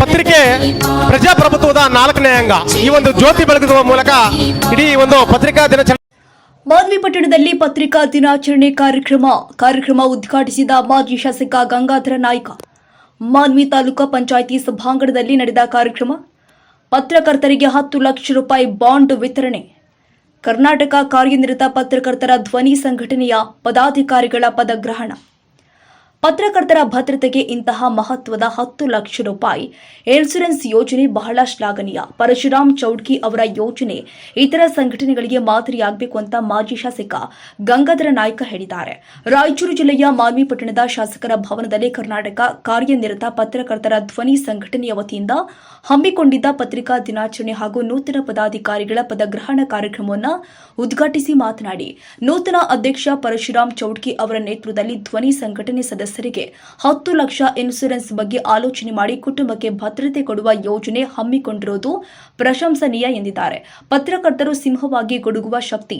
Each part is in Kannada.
ಪತ್ರಿಕೆ ಪ್ರಜಾಪ್ರಭುತ್ವದ ನಾಲ್ಕನೇ ಅಂಗ. ಈ ಒಂದು ಜ್ಯೋತಿ ಬೆಳಗುವ ಮೂಲಕ ಇಡೀ ಒಂದು ಪತ್ರಿಕಾ ದಿನಾಚರಣೆ ಮಾನ್ವಿ ಪಟ್ಟಣದಲ್ಲಿ ಪತ್ರಿಕಾ ದಿನಾಚರಣೆ ಕಾರ್ಯಕ್ರಮ. ಕಾರ್ಯಕ್ರಮ ಉದ್ಘಾಟಿಸಿದ ಮಾಜಿ ಶಾಸಕ ಗಂಗಾಧರ ನಾಯ್ಕ. ಮಾನ್ವಿ ತಾಲೂಕಾ ಪಂಚಾಯಿತಿ ಸಭಾಂಗಣದಲ್ಲಿ ನಡೆದ ಕಾರ್ಯಕ್ರಮ. ಪತ್ರಕರ್ತರಿಗೆ ಹತ್ತು ಲಕ್ಷ ರೂಪಾಯಿ ಬಾಂಡ್ ವಿತರಣೆ. ಕರ್ನಾಟಕ ಕಾರ್ಯನಿರತ ಪತ್ರಕರ್ತರ ಧ್ವನಿ ಸಂಘಟನೆಯ ಪದಾಧಿಕಾರಿಗಳ ಪದಗ್ರಹಣ. ಪತ್ರಕರ್ತರ ಭದ್ರತೆಗೆ ಇಂತಹ ಮಹತ್ವದ ಹತ್ತು ಲಕ್ಷ ರೂಪಾಯಿ. ಇನ್ಸೂರೆನ್ಸ್ ಯೋಜನೆ ಬಹಳ ಶ್ಲಾಘನೀಯ. ಪರಶುರಾಮ್ ಚೌಡ್ಕಿ ಅವರ ಯೋಜನೆ ಇತರ ಸಂಘಟನೆಗಳಿಗೆ ಮಾದರಿಯಾಗಬೇಕು ಅಂತ ಮಾಜಿ ಶಾಸಕ ಗಂಗಾಧರ ನಾಯ್ಕ ಹೇಳಿದ್ದಾರೆ. ರಾಯಚೂರು ಜಿಲ್ಲೆಯ ಮಾನ್ವಿ ಪಟ್ಟಣದ ಶಾಸಕರ ಭವನದಲ್ಲಿ ಕರ್ನಾಟಕ ಕಾರ್ಯನಿರತ ಪತ್ರಕರ್ತರ ಧ್ವನಿ ಸಂಘಟನೆಯ ವತಿಯಿಂದ ಹಮ್ಮಿಕೊಂಡಿದ್ದ ಪತ್ರಿಕಾ ದಿನಾಚರಣೆ ಹಾಗೂ ನೂತನ ಪದಾಧಿಕಾರಿಗಳ ಪದಗ್ರಹಣ ಕಾರ್ಯಕ್ರಮವನ್ನು ಉದ್ಘಾಟಿಸಿ ಮಾತನಾಡಿ, ನೂತನ ಅಧ್ಯಕ್ಷ ಪರಶುರಾಮ್ ಚೌಡ್ಕಿ ಅವರ ನೇತೃತ್ವದಲ್ಲಿ ಧ್ವನಿ ಸಂಘಟನೆ ಸದಸ್ಯರಿಗೆ ಹತ್ತು ಲಕ್ಷ ಇನ್ಸೂರೆನ್ಸ್ ಬಗ್ಗೆ ಆಲೋಚನೆ ಮಾಡಿ ಕುಟುಂಬಕ್ಕೆ ಭದ್ರತೆ ಕೊಡುವ ಯೋಜನೆ ಹಮ್ಮಿಕೊಂಡಿರುವುದು ಪ್ರಶಂಸನೀಯ ಎಂದಿದ್ದಾರೆ. ಪತ್ರಕರ್ತರು ಸಿಂಹವಾಗಿ ಗೊಡುಗುವ ಶಕ್ತಿ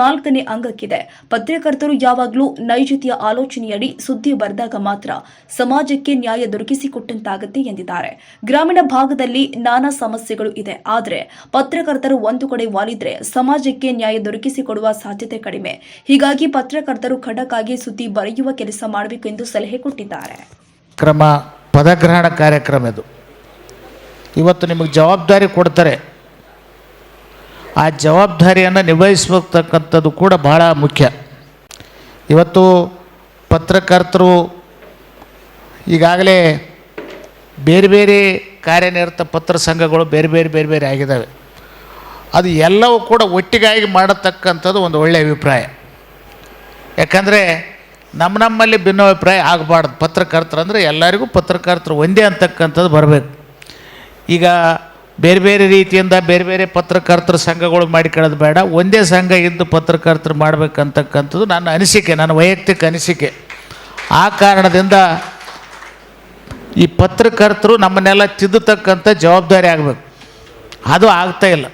ನಾಲ್ಕನೇ ಅಂಗಕ್ಕಿದೆ. ಪತ್ರಕರ್ತರು ಯಾವಾಗಲೂ ನೈಜತೆಯ ಆಲೋಚನೆಯಡಿ ಸುದ್ದಿ ಬರೆದಾಗ ಮಾತ್ರ ಸಮಾಜಕ್ಕೆ ನ್ಯಾಯ ದೊರಕಿಸಿಕೊಟ್ಟಂತಾಗುತ್ತೆ ಎಂದಿದ್ದಾರೆ. ಗ್ರಾಮೀಣ ಭಾಗದಲ್ಲಿ ನಾನಾ ಸಮಸ್ಯೆಗಳು ಇದೆ. ಆದರೆ ಪತ್ರಕರ್ತರು ಒಂದು ಕಡೆ ವಾಲಿದ್ರೆ ಸಮಾಜಕ್ಕೆ ನ್ಯಾಯ ದೊರಕಿಸಿಕೊಡುವ ಸಾಧ್ಯತೆ ಕಡಿಮೆ. ಹೀಗಾಗಿ ಪತ್ರಕರ್ತರು ಖಡಕ್ಕಾಗಿ ಸುದ್ದಿ ಬರೆಯುವ ಕೆಲಸ ಮಾಡಬೇಕು ಎಂದು ಸಲಹೆ ಕೊಟ್ಟಿದ್ದಾರೆ. ಕ್ರಮ, ಪದಗ್ರಹಣ ಕಾರ್ಯಕ್ರಮ ಇದು. ಇವತ್ತು ನಿಮಗೆ ಜವಾಬ್ದಾರಿ ಕೊಡ್ತಾರೆ. ಆ ಜವಾಬ್ದಾರಿಯನ್ನು ನಿಭಾಯಿಸತಕ್ಕಂಥದ್ದು ಕೂಡ ಬಹಳ ಮುಖ್ಯ. ಇವತ್ತು ಪತ್ರಕರ್ತರು ಈಗಾಗಲೇ ಬೇರೆ ಬೇರೆ ಕಾರ್ಯನಿರತ ಪತ್ರ ಸಂಘಗಳು ಬೇರೆ ಬೇರೆ ಬೇರೆ ಬೇರೆ ಆಗಿದ್ದಾವೆ. ಅದು ಎಲ್ಲವೂ ಕೂಡ ಒಟ್ಟಿಗಾಗಿ ಮಾಡತಕ್ಕಂಥದ್ದು ಒಂದು ಒಳ್ಳೆಯ ಅಭಿಪ್ರಾಯ. ಯಾಕಂದರೆ ನಮ್ಮ ನಮ್ಮಲ್ಲಿ ಭಿನ್ನಾಭಿಪ್ರಾಯ ಆಗಬಾರ್ದು. ಪತ್ರಕರ್ತರು ಅಂದರೆ ಎಲ್ಲರಿಗೂ ಪತ್ರಕರ್ತರು ಒಂದೇ ಅಂತಕ್ಕಂಥದ್ದು ಬರಬೇಕು. ಈಗ ಬೇರೆ ಬೇರೆ ರೀತಿಯಿಂದ ಬೇರೆ ಬೇರೆ ಪತ್ರಕರ್ತರ ಸಂಘಗಳು ಮಾಡಿಕೊಳ್ಳೋದು ಬೇಡ. ಒಂದೇ ಸಂಘ ಇದ್ದು ಪತ್ರಕರ್ತರು ಮಾಡಬೇಕಂತಕ್ಕಂಥದ್ದು ನನ್ನ ಅನಿಸಿಕೆ, ನನ್ನ ವೈಯಕ್ತಿಕ ಅನಿಸಿಕೆ. ಆ ಕಾರಣದಿಂದ ಈ ಪತ್ರಕರ್ತರು ನಮ್ಮನ್ನೆಲ್ಲ ತಿದ್ದತಕ್ಕಂಥ ಜವಾಬ್ದಾರಿ ಆಗಬೇಕು. ಅದು ಆಗ್ತಾ ಇಲ್ಲ.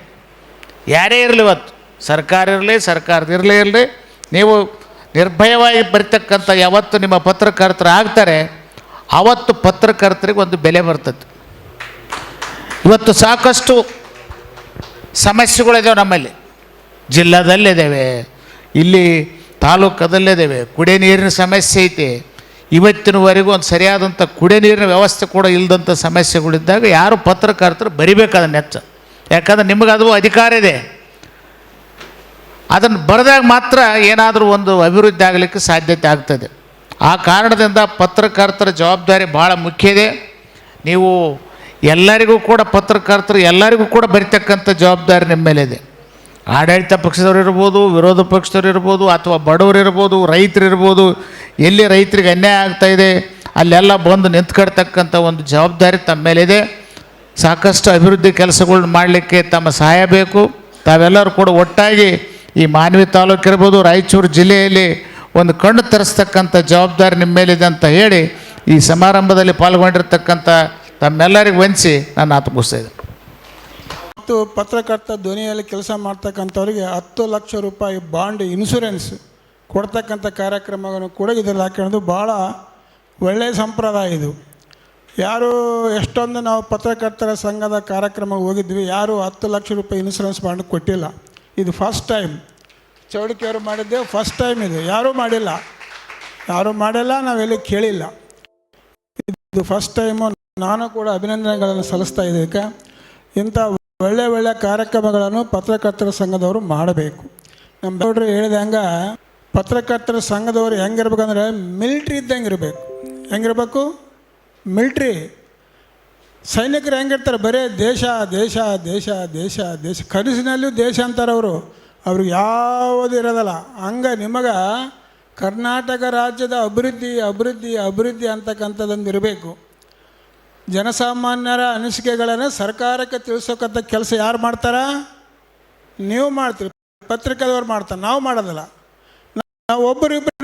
ಯಾರೇ ಇರಲಿ ಇವತ್ತು, ಸರ್ಕಾರ ಇರಲಿ, ಸರ್ಕಾರದ ಇರಲಿ ಇರಲಿ, ನೀವು ನಿರ್ಭಯವಾಗಿ ಬರಿತಕ್ಕಂಥ ಯಾವತ್ತು ನಿಮ್ಮ ಪತ್ರಕರ್ತರು ಆಗ್ತಾರೆ ಆವತ್ತು ಪತ್ರಕರ್ತರಿಗೆ ಒಂದು ಬೆಲೆ ಬರ್ತದೆ. ಇವತ್ತು ಸಾಕಷ್ಟು ಸಮಸ್ಯೆಗಳಿದಾವೆ ನಮ್ಮಲ್ಲಿ. ಜಿಲ್ಲಾದಲ್ಲಿದ್ದಾವೆ, ಇಲ್ಲಿ ತಾಲೂಕದಲ್ಲಿದ್ದಾವೆ ಕುಡಿ ನೀರಿನ ಸಮಸ್ಯೆ ಐತೆ. ಇವತ್ತಿನವರೆಗೂ ಒಂದು ಸರಿಯಾದಂಥ ಕುಡಿ ನೀರಿನ ವ್ಯವಸ್ಥೆ ಕೂಡ ಇಲ್ಲದಂಥ ಸಮಸ್ಯೆಗಳಿದ್ದಾಗ ಯಾರು ಪತ್ರಕರ್ತರು ಬರಿಬೇಕಾದ ನೆಚ್ಚ. ಯಾಕಂದ್ರೆ ನಿಮಗದು ಅಧಿಕಾರ ಇದೆ. ಅದನ್ನು ಬರೆದಾಗ ಮಾತ್ರ ಏನಾದರೂ ಒಂದು ಅಭಿವೃದ್ಧಿ ಆಗಲಿಕ್ಕೆ ಸಾಧ್ಯತೆ ಆಗ್ತದೆ. ಆ ಕಾರಣದಿಂದ ಪತ್ರಕರ್ತರ ಜವಾಬ್ದಾರಿ ಭಾಳ ಮುಖ್ಯ ಇದೆ. ನೀವು ಎಲ್ಲರಿಗೂ ಕೂಡ ಪತ್ರಕರ್ತರು ಎಲ್ಲರಿಗೂ ಕೂಡ ಬರಿತಕ್ಕಂಥ ಜವಾಬ್ದಾರಿ ನಿಮ್ಮ ಮೇಲಿದೆ ಆಡಳಿತ ಪಕ್ಷದವ್ರು ಇರ್ಬೋದು, ವಿರೋಧ ಪಕ್ಷದವ್ರು ಇರ್ಬೋದು, ಅಥವಾ ಬಡವರು ಇರ್ಬೋದು, ರೈತರು ಇರ್ಬೋದು, ಎಲ್ಲಿ ರೈತರಿಗೆ ಅನ್ಯಾಯ ಆಗ್ತಾ ಇದೆ, ಅಲ್ಲೆಲ್ಲ ಬಂದು ನಿಂತ್ಕೊಡ್ತಕ್ಕಂಥ ಒಂದು ಜವಾಬ್ದಾರಿ ತಮ್ಮ ಮೇಲಿದೆ ಸಾಕಷ್ಟು ಅಭಿವೃದ್ಧಿ ಕೆಲಸಗಳನ್ನ ಮಾಡಲಿಕ್ಕೆ ತಮ್ಮ ಸಹಾಯ ಬೇಕು. ತಾವೆಲ್ಲರೂ ಕೂಡ ಒಟ್ಟಾಗಿ ಈ ಮಾನವಿ ತಾಲೂಕು ಇರ್ಬೋದು, ರಾಯಚೂರು ಜಿಲ್ಲೆಯಲ್ಲಿ ಒಂದು ಕಣ್ಣು ತರಿಸ್ತಕ್ಕಂಥ ಜವಾಬ್ದಾರಿ ನಿಮ್ಮ ಮೇಲಿದೆ ಅಂತ ಹೇಳಿ ಈ ಸಮಾರಂಭದಲ್ಲಿ ಪಾಲ್ಗೊಂಡಿರ್ತಕ್ಕಂಥ ತಮ್ಮೆಲ್ಲರಿಗೂ ವಂಚಿ ನಾನು ಆತ ಮುಗಿಸ್ತಾ ಇದ್ದೇನೆ. ಮತ್ತು ಪತ್ರಕರ್ತ ಧ್ವನಿಯಲ್ಲಿ ಕೆಲಸ ಮಾಡ್ತಕ್ಕಂಥವ್ರಿಗೆ ಹತ್ತು ಲಕ್ಷ ರೂಪಾಯಿ ಬಾಂಡ್ ಇನ್ಶೂರೆನ್ಸ್ ಕೊಡ್ತಕ್ಕಂಥ ಕಾರ್ಯಕ್ರಮವನ್ನು ಕೂಡ ಇದರಲ್ಲಿ ಹಾಕೊಂಡು ಭಾಳ ಒಳ್ಳೆಯ ಸಂಪ್ರದಾಯ ಇದು. ಯಾರು ಎಷ್ಟೊಂದು ನಾವು ಪತ್ರಕರ್ತರ ಸಂಘದ ಕಾರ್ಯಕ್ರಮಕ್ಕೆ ಹೋಗಿದ್ವಿ, ಯಾರು ಹತ್ತು ಲಕ್ಷ ರೂಪಾಯಿ ಇನ್ಶೂರೆನ್ಸ್ ಬಾಂಡ್ ಕೊಟ್ಟಿಲ್ಲ. ಇದು ಫಸ್ಟ್ ಟೈಮ್ ಚೌಡಿಕೆಯವರು ಮಾಡಿದ್ದೆ ಫಸ್ಟ್ ಟೈಮ್ ಇದು. ಯಾರೂ ಮಾಡಿಲ್ಲ. ಯಾರೂ ಮಾಡಿಲ್ಲ, ನಾವೆಲ್ಲಿ ಕೇಳಿಲ್ಲ. ಇದು ಫಸ್ಟ್ ಟೈಮು ನಾನು ಕೂಡ ಅಭಿನಂದನೆಗಳನ್ನು ಸಲ್ಲಿಸ್ತಾ ಇದಕ್ಕೆ ಇಂಥ ಒಳ್ಳೆ ಒಳ್ಳೆ ಕಾರ್ಯಕ್ರಮಗಳನ್ನು ಪತ್ರಕರ್ತರ ಸಂಘದವರು ಮಾಡಬೇಕು. ನಮ್ಮ ಗೌಡ್ರು ಹೇಳಿದಂಗೆ ಪತ್ರಕರ್ತರ ಸಂಘದವರು ಹೆಂಗಿರ್ಬೇಕಂದ್ರೆ ಮಿಲ್ಟ್ರಿ ಇದ್ದಂಗೆ ಇರಬೇಕು. ಹೆಂಗಿರ್ಬೇಕು? ಮಿಲ್ಟ್ರಿ ಸೈನಿಕರು ಹೆಂಗಿರ್ತಾರೆ? ಬರೀ ದೇಶ ದೇಶ ದೇಶ ದೇಶ ದೇಶ. ಕನಸಿನಲ್ಲೂ ದೇಶ ಅಂತಾರೆ ಅವರು. ಅವ್ರಿಗೆ ಯಾವುದು ಇರೋದಲ್ಲ. ಹಂಗೆ ನಿಮಗೆ ಕರ್ನಾಟಕ ರಾಜ್ಯದ ಅಭಿವೃದ್ಧಿ ಅಭಿವೃದ್ಧಿ ಅಭಿವೃದ್ಧಿ ಅಂತಕ್ಕಂಥದ್ದೊಂದು ಇರಬೇಕು. ಜನಸಾಮಾನ್ಯರ ಅನಿಸಿಕೆಗಳನ್ನು ಸರ್ಕಾರಕ್ಕೆ ತಿಳಿಸೋಕ್ಕಂಥ ಕೆಲಸ ಯಾರು ಮಾಡ್ತಾರ? ನೀವು ಮಾಡ್ತೀರಿ. ಪತ್ರಿಕೆದವ್ರು ಮಾಡ್ತಾರೆ. ನಾವು ಮಾಡೋದಿಲ್ಲ. ನಾವು ಒಬ್ಬರಿಬ್ಬರಿಗೆ